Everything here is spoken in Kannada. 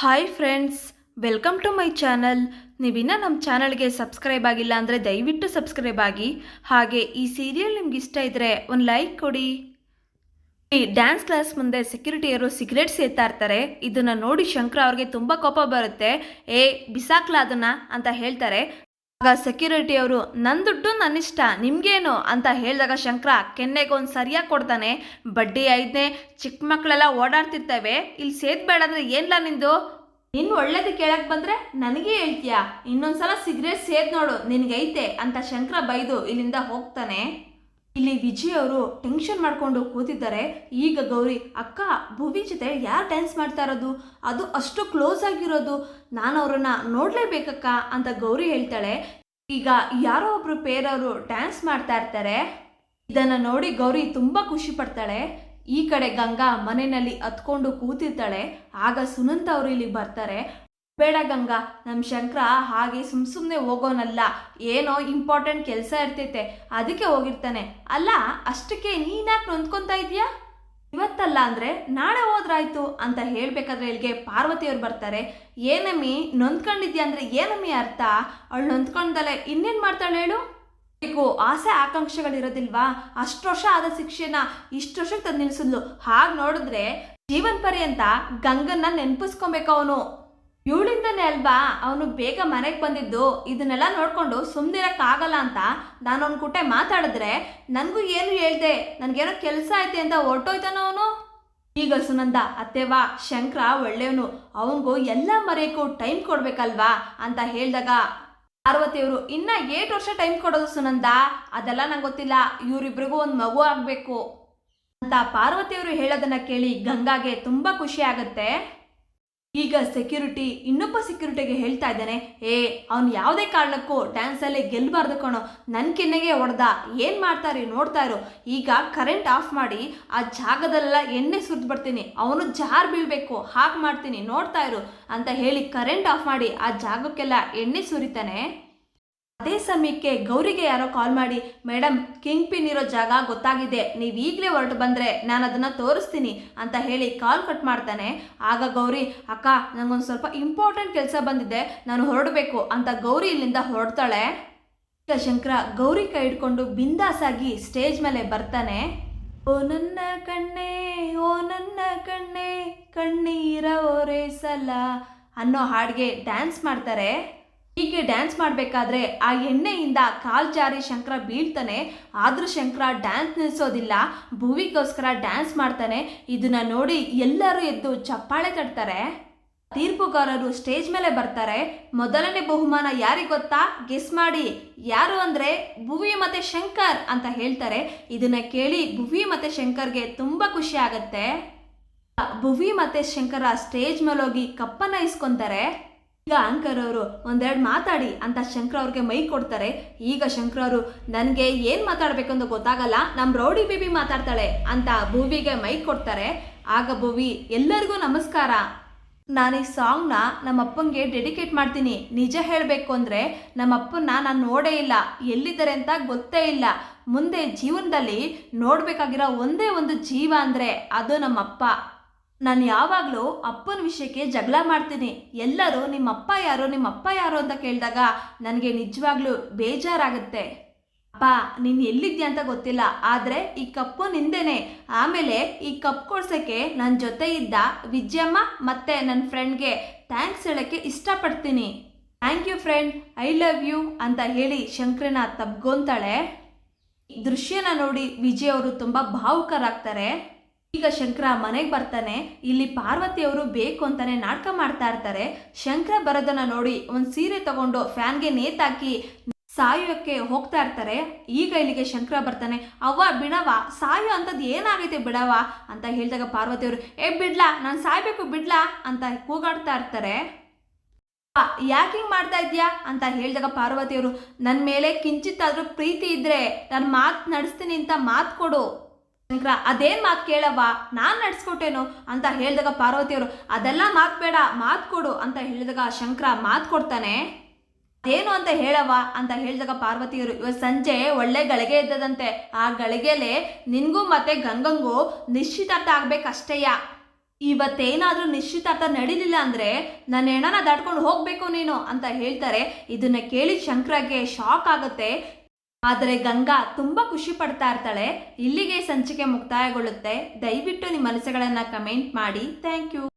Hi friends, welcome to my channel. ನೀವಿನ್ನ ನಮ್ಮ ಚಾನಲ್ಗೆ ಸಬ್ಸ್ಕ್ರೈಬ್ ಆಗಿಲ್ಲ ಅಂದರೆ ದಯವಿಟ್ಟು ಸಬ್ಸ್ಕ್ರೈಬ್ ಆಗಿ. ಹಾಗೆ ಈ ಸೀರಿಯಲ್ ನಿಮ್ಗೆ ಇಷ್ಟ ಇದ್ದರೆ ಒಂದು ಲೈಕ್ ಕೊಡಿ. ಈ ಡ್ಯಾನ್ಸ್ ಕ್ಲಾಸ್ ಮುಂದೆ ಸೆಕ್ಯೂರಿಟಿಯರು ಸಿಗರೇಟ್ ಸೇತಾ ಇರ್ತಾರೆ. ಇದನ್ನ ನೋಡಿ ಶಂಕರ ಅವ್ರಿಗೆ ತುಂಬ ಕೋಪ ಬರುತ್ತೆ. ಏ, ಬಿಸಾಕ್ಲ ಅದನ್ನ? ಅಂತ ಹೇಳ್ತಾರೆ. ಆಗ ಸೆಕ್ಯೂರಿಟಿ ಅವರು ನನ್ನ ದುಡ್ಡು ನನ್ನಿಷ್ಟ ನಿಮ್ಗೇನು? ಅಂತ ಹೇಳಿದಾಗ ಶಂಕರ ಕೆನ್ನೆಗೆ ಒಂದು ಸರಿಯಾಗಿ ಕೊಡ್ತಾನೆ, ಬಡ್ಡಿ ಐದನೇ ಚಿಕ್ಕ ಮಕ್ಕಳೆಲ್ಲ ಓಡಾಡ್ತಿರ್ತವೆ ಇಲ್ಲಿ ಸೇದ್ಬೇಡ ಅಂದ್ರೆ ಏನ್ಲ ನಿಂದು? ನಿನ್ ಒಳ್ಳೇದು ಕೇಳಕ್ ಬಂದ್ರೆ ನನಗೆ ಹೇಳ್ತೀಯಾ? ಇನ್ನೊಂದ್ಸಲ ಸಿಗರೇಟ್ ಸೇದ್ ನೋಡು, ನಿನ್ಗೈತೆ, ಅಂತ ಶಂಕರ ಬೈದು ಇಲ್ಲಿಂದ ಹೋಗ್ತಾನೆ. ಇಲ್ಲಿ ವಿಜಯ್ ಅವರು ಟೆನ್ಷನ್ ಮಾಡ್ಕೊಂಡು ಕೂತಿದ್ದಾರೆ. ಈಗ ಗೌರಿ, ಅಕ್ಕ, ಭುವಿ ಜೊತೆ ಯಾರು ಡ್ಯಾನ್ಸ್ ಮಾಡ್ತಾ ಇರೋದು? ಅದು ಅಷ್ಟು ಕ್ಲೋಸ್ ಆಗಿರೋದು. ನಾನು ಅವರನ್ನು ನೋಡಲೇಬೇಕಕ್ಕ, ಅಂತ ಗೌರಿ ಹೇಳ್ತಾಳೆ. ಈಗ ಯಾರೋ ಒಬ್ರು ಪೇರವರು ಡ್ಯಾನ್ಸ್ ಮಾಡ್ತಾ ಇರ್ತಾರೆ. ಇದನ್ನ ನೋಡಿ ಗೌರಿ ತುಂಬಾ ಖುಷಿ ಪಡ್ತಾಳೆ. ಈ ಕಡೆ ಗಂಗಾ ಮನೆಯಲ್ಲಿ ಹತ್ಕೊಂಡು ಕೂತಿರ್ತಾಳೆ. ಆಗ ಸುನಂತ ಅವರು ಇಲ್ಲಿ ಬರ್ತಾರೆ. ಬೇಡ ಗಂಗಾ ನಮ್ಮ ಶಂಕರ ಹಾಗೆ ಸುಮ್ ಸುಮ್ಮನೆ ಹೋಗೋನಲ್ಲ. ಏನೋ ಇಂಪಾರ್ಟೆಂಟ್ ಕೆಲಸ ಇರ್ತೈತೆ. ಅದಕ್ಕೆ ಹೋಗಿರ್ತಾನೆ. ಅಲ್ಲ, ಅಷ್ಟಕ್ಕೆ ನೀನ್ಯಾಕೆ ನೊಂದ್ಕೊತಾ ಇದೀಯಾ? ಇವತ್ತಲ್ಲ ಅಂದರೆ ನಾಳೆ ಹೋದ್ರಾಯ್ತು ಅಂತ ಹೇಳಬೇಕಾದ್ರೆ ಇಲ್ಲಿಗೆ ಪಾರ್ವತಿಯವ್ರು ಬರ್ತಾರೆ. ಏನಮ್ಮಿ ನೊಂದ್ಕೊಂಡಿದ್ಯಾ ಅಂದ್ರೆ ಏನಮ್ಮಿ ಅರ್ಥ? ಅವಳು ನೊಂದ್ಕೊಂಡಲೆ ಇನ್ನೇನ್ ಮಾಡ್ತಾಳೆ ಹೇಳು? ಬೇಕು ಆಸೆ ಆಕಾಂಕ್ಷೆಗಳಿರೋದಿಲ್ವಾ? ಅಷ್ಟು ವರ್ಷ ಆದ ಶಿಕ್ಷೆನ ಇಷ್ಟು ವರ್ಷಕ್ಕೆ ತಂದು ನಿಲ್ಸಿದ್ಲು. ಹಾಗೆ ನೋಡಿದ್ರೆ ಜೀವನ್ ಪರ್ಯಂತ ಗಂಗನ್ನ ನೆನಪಿಸ್ಕೊಬೇಕು ಅವನು ಇವಳಿಂದನೇ ಅಲ್ವಾ? ಅವನು ಬೇಗ ಮನೆಗೆ ಬಂದಿದ್ದು. ಇದನ್ನೆಲ್ಲ ನೋಡ್ಕೊಂಡು ಸುಮ್ಮನಿರೋಕ್ಕಾಗಲ್ಲ ಅಂತ ನಾನು ಅವ್ನ ಕುಟ್ಟೆ ಮಾತಾಡಿದ್ರೆ ನನಗೂ ಏನು ಹೇಳ್ದೆ? ನನಗೇನೋ ಕೆಲಸ ಐತೆ ಅಂತ ಹೊರಟೋಯ್ತಾನೋ ಅವನು? ಈಗ ಸುನಂದ ಅತ್ತೆವಾ ಶಂಕರ ಒಳ್ಳೆಯವನು. ಅವನಿಗೂ ಎಲ್ಲ ಮರೆಯಕ್ಕೂ ಟೈಮ್ ಕೊಡ್ಬೇಕಲ್ವಾ ಅಂತ ಹೇಳಿದಾಗ ಪಾರ್ವತಿಯವರು, ಇನ್ನ ಏಟ್ ವರ್ಷ ಟೈಮ್ ಕೊಡೋದು ಸುನಂದ? ಅದೆಲ್ಲ ನಂಗೆ ಗೊತ್ತಿಲ್ಲ. ಇವರಿಬ್ರಿಗೂ ಒಂದು ಮಗು ಆಗಬೇಕು ಅಂತ ಪಾರ್ವತಿಯವರು ಹೇಳೋದನ್ನ ಕೇಳಿ ಗಂಗಾಗೆ ತುಂಬಾ ಖುಷಿ ಆಗತ್ತೆ. ಈಗ ಸೆಕ್ಯೂರಿಟಿ ಇನ್ನೊಬ್ಬ ಸೆಕ್ಯೂರಿಟಿಗೆ ಹೇಳ್ತಾ ಇದ್ದಾನೆ, ಏ, ಅವ್ನು ಯಾವುದೇ ಕಾರಣಕ್ಕೂ ಡ್ಯಾನ್ಸಲ್ಲಿ ಗೆಲ್ಲಬಾರ್ದು ಕಣೋ. ನನ್ನ ಕೆನ್ನೆಗೆ ಹೊಡೆದ. ಏನು ಮಾಡ್ತಾರೆ ನೋಡ್ತಾ ಇರು. ಈಗ ಕರೆಂಟ್ ಆಫ್ ಮಾಡಿ ಆ ಜಾಗದಲ್ಲೆಲ್ಲ ಎಣ್ಣೆ ಸುರಿದು ಬರ್ತೀನಿ. ಅವನು ಜಾರ್ ಬೀಳಬೇಕು. ಹಾಗೆ ಮಾಡ್ತೀನಿ. ನೋಡ್ತಾ ಇರು. ಅಂತ ಹೇಳಿ ಕರೆಂಟ್ ಆಫ್ ಮಾಡಿ ಆ ಜಾಗಕ್ಕೆಲ್ಲ ಎಣ್ಣೆ ಸುರಿತಾನೆ. ಅದೇ ಸಮಯಕ್ಕೆ ಗೌರಿಗೆ ಯಾರೋ ಕಾಲ್ ಮಾಡಿ ಮೇಡಮ್ ಕಿಂಗ್ ಪಿನ್ ಇರೋ ಜಾಗ ಗೊತ್ತಾಗಿದೆ. ನೀವು ಈಗಲೇ ಹೊರಟು ಬಂದರೆ ನಾನು ಅದನ್ನು ತೋರಿಸ್ತೀನಿ ಅಂತ ಹೇಳಿ ಕಾಲ್ ಕಟ್ ಮಾಡ್ತಾನೆ. ಆಗ ಗೌರಿ, ಅಕ್ಕ ನನಗೊಂದು ಸ್ವಲ್ಪ ಇಂಪಾರ್ಟೆಂಟ್ ಕೆಲಸ ಬಂದಿದೆ. ನಾನು ಹೊರಡಬೇಕು ಅಂತ ಗೌರಿ ಇಲ್ಲಿಂದ ಹೊರಡ್ತಾಳೆ. ಈಗ ಶಂಕರ ಗೌರಿ ಕೈ ಹಿಡ್ಕೊಂಡು ಬಿಂದಾಸಾಗಿ ಸ್ಟೇಜ್ ಮೇಲೆ ಬರ್ತಾನೆ. ಓ ನನ್ನ ಕಣ್ಣೆ, ಓ ನನ್ನ ಕಣ್ಣೆ ಕಣ್ಣೀರ ಒರೆಸಲ್ಲ ಅನ್ನೋ ಹಾಡಿಗೆ ಡ್ಯಾನ್ಸ್ ಮಾಡ್ತಾರೆ. ಹೀಗೆ ಡ್ಯಾನ್ಸ್ ಮಾಡಬೇಕಾದ್ರೆ ಆ ಎಣ್ಣೆಯಿಂದ ಕಾಲ್ ಜಾರಿ ಶಂಕರ ಬೀಳ್ತಾನೆ. ಆದರೂ ಶಂಕರ ಡ್ಯಾನ್ಸ್ ನಿಲ್ಲಿಸೋದಿಲ್ಲ ಭುವಿಗೋಸ್ಕರ ಡ್ಯಾನ್ಸ್ ಮಾಡ್ತಾನೆ. ಇದನ್ನ ನೋಡಿ ಎಲ್ಲರೂ ಎದ್ದು ಚಪ್ಪಾಳೆ ತಡ್ತಾರೆ ತೀರ್ಪುಗಾರರು ಸ್ಟೇಜ್ ಮೇಲೆ ಬರ್ತಾರೆ. ಮೊದಲನೇ ಬಹುಮಾನ ಯಾರಿಗೆ ಗೊತ್ತಾ? ಗೆಸ್ ಮಾಡಿ. ಯಾರು ಅಂದರೆ ಭುವಿ ಮತ್ತೆ ಶಂಕರ್ ಅಂತ ಹೇಳ್ತಾರೆ. ಇದನ್ನ ಕೇಳಿ ಭುವಿ ಮತ್ತು ಶಂಕರ್ಗೆ ತುಂಬ ಖುಷಿ ಆಗುತ್ತೆ. ಭುವಿ ಮತ್ತು ಶಂಕರ ಸ್ಟೇಜ್ ಮೇಲೆ ಹೋಗಿ ಕಪ್ಪನ್ನ ಇಸ್ಕೊಂತಾರೆ. ಈಗ ಆಂಕರ್ ಅವರು, ಒಂದೆರಡು ಮಾತಾಡಿ ಅಂತ ಶಂಕರ್ ಅವ್ರಿಗೆ ಮೈ ಕೊಡ್ತಾರೆ. ಈಗ ಶಂಕರ್ ಅವರು, ನನಗೆ ಏನು ಮಾತಾಡಬೇಕು ಗೊತ್ತಾಗಲ್ಲ ನಮ್ಮ ರೌಡಿ ಬೇಬಿ ಮಾತಾಡ್ತಾಳೆ ಅಂತ ಭೂವಿಗೆ ಮೈ ಕೊಡ್ತಾರೆ. ಆಗ ಭೂವಿ, ಎಲ್ಲರಿಗೂ ನಮಸ್ಕಾರ. ನಾನು ಈ ಸಾಂಗ್ನ ನಮ್ಮ ಅಪ್ಪಂಗೆ ಡೆಡಿಕೇಟ್ ಮಾಡ್ತೀನಿ. ನಿಜ ಹೇಳಬೇಕು ಅಂದರೆ ನಮ್ಮ ಅಪ್ಪನ್ನ ನಾನು ನೋಡೇ ಇಲ್ಲ. ಎಲ್ಲಿದ್ದಾರೆ ಅಂತ ಗೊತ್ತೇ ಇಲ್ಲ. ಮುಂದೆ ಜೀವನದಲ್ಲಿ ನೋಡಬೇಕಾಗಿರೋ ಒಂದೇ ಒಂದು ಜೀವ ಅಂದರೆ ಅದು ನಮ್ಮಪ್ಪ. ನಾನು ಯಾವಾಗಲೂ ಅಪ್ಪನ ವಿಷಯಕ್ಕೆ ಜಗಳ ಮಾಡ್ತೀನಿ. ಎಲ್ಲರೂ ನಿಮ್ಮ ಅಪ್ಪ ಯಾರು ನಿಮ್ಮ ಅಪ್ಪ ಯಾರು ಅಂತ ಕೇಳಿದಾಗ ನನಗೆ ನಿಜವಾಗ್ಲೂ ಬೇಜಾರಾಗುತ್ತೆ. ಅಪ್ಪ, ನೀನು ಎಲ್ಲಿದ್ದೀಯ ಅಂತ ಗೊತ್ತಿಲ್ಲ. ಆದರೆ ಈ ಕಪ್ಪು ನಿಂದೇನೆ. ಆಮೇಲೆ ಈ ಕಪ್ ಕೊಡ್ಸೋಕ್ಕೆ ನನ್ನ ಜೊತೆ ಇದ್ದ ವಿಜಯಮ್ಮ ಮತ್ತು ನನ್ನ ಫ್ರೆಂಡ್ಗೆ ಥ್ಯಾಂಕ್ಸ್ ಹೇಳೋಕ್ಕೆ ಇಷ್ಟಪಡ್ತೀನಿ. Thank you friend, I love you ಅಂತ ಹೇಳಿ ಶಂಕರನ ತಬ್ಗೊಂತಾಳೆ ದೃಶ್ಯನ ನೋಡಿ ವಿಜಯ್ ಅವರು ತುಂಬ ಭಾವುಕರಾಗ್ತಾರೆ. ಈಗ ಶಂಕರ ಮನೆಗೆ ಬರ್ತಾನೆ. ಇಲ್ಲಿ ಪಾರ್ವತಿಯವರು ಬೇಕು ಅಂತಾನೆ ನಾಟಕ ಮಾಡ್ತಾ ಇರ್ತಾರೆ. ಶಂಕರ ಬರೋದನ್ನ ನೋಡಿ ಒಂದು ಸೀರೆ ತಗೊಂಡು ಫ್ಯಾನ್ಗೆ ನೇತಾಕಿ ಸಾಯೋಕ್ಕೆ ಹೋಗ್ತಾ ಇರ್ತಾರೆ. ಈಗ ಇಲ್ಲಿಗೆ ಶಂಕರ ಬರ್ತಾನೆ. ಅವ್ವ ಬಿಡವ ಸಾಯೋ ಅಂಥದ್ದು ಏನಾಗೈತೆ ಬಿಡವ ಅಂತ ಹೇಳಿದಾಗ ಪಾರ್ವತಿಯವರು ಏ, ಬಿಡ್ಲಾ, ನಾನು ಸಾಯ್ಬೇಕು ಬಿಡ್ಲಾ ಅಂತ ಕೂಗಾಡ್ತಾ ಇರ್ತಾರೆ. ಯಾಕೆ ಹಿಂಗೆ ಮಾಡ್ತಾ ಇದ್ಯಾ? ಅಂತ ಹೇಳಿದಾಗ ಪಾರ್ವತಿಯವರು ನನ್ನ ಮೇಲೆ ಕಿಂಚಿತ್ತಾದ್ರೂ ಪ್ರೀತಿ ಇದ್ರೆ ನಾನು ಮಾತು ನಡೆಸ್ತೀನಿ ಅಂತ ಮಾತು ಕೊಡು. ಶಂಕರ, ಅದೇನ್ ಮಾತು ಕೇಳವ್ವ? ನಾನು ನಡ್ಸ್ಕೊಟ್ಟೇನು ಅಂತ ಹೇಳಿದಾಗ ಪಾರ್ವತಿಯವರು, ಅದೆಲ್ಲ ಮಾತು ಬೇಡ, ಮಾತು ಕೊಡು ಅಂತ ಹೇಳಿದಾಗ ಶಂಕರ, ಮಾತು ಕೊಡ್ತಾನೆ? ಏನು ಅಂತ ಹೇಳವ ಅಂತ ಹೇಳಿದಾಗ ಪಾರ್ವತಿಯವರು ಇವತ್ತು ಸಂಜೆ, ಒಳ್ಳೆ ಗಳಿಗೆ ಇದ್ದದಂತೆ ಆ ಗಳಿಗೆಲೆ ನಿನಗೂ ಮತ್ತೆ ಗಂಗಂಗೂ ನಿಶ್ಚಿತಾರ್ಥ ಆಗ್ಬೇಕಷ್ಟೇಯ ಇವತ್ತೇನಾದರೂ ನಿಶ್ಚಿತಾರ್ಥ ನಡೀಲಿಲ್ಲ ಅಂದರೆ ನನ್ನ ಹೆಣನ ದಾಟ್ಕೊಂಡು ಹೋಗಬೇಕು ನೀನು ಅಂತ ಹೇಳ್ತಾರೆ. ಇದನ್ನ ಕೇಳಿ ಶಂಕರಗೆ ಶಾಕ್ ಆಗುತ್ತೆ. ಆದರೆ ಗಂಗಾ ತುಂಬ ಖುಷಿ ಪಡ್ತಾ ಇರ್ತಾಳೆ. ಇಲ್ಲಿಗೆ ಸಂಚಿಕೆ ಮುಕ್ತಾಯಗೊಳ್ಳುತ್ತೆ. ದಯವಿಟ್ಟು ನಿಮ್ಮ ಮನಸ್ಸುಗಳನ್ನು ಕಮೆಂಟ್ ಮಾಡಿ. Thank you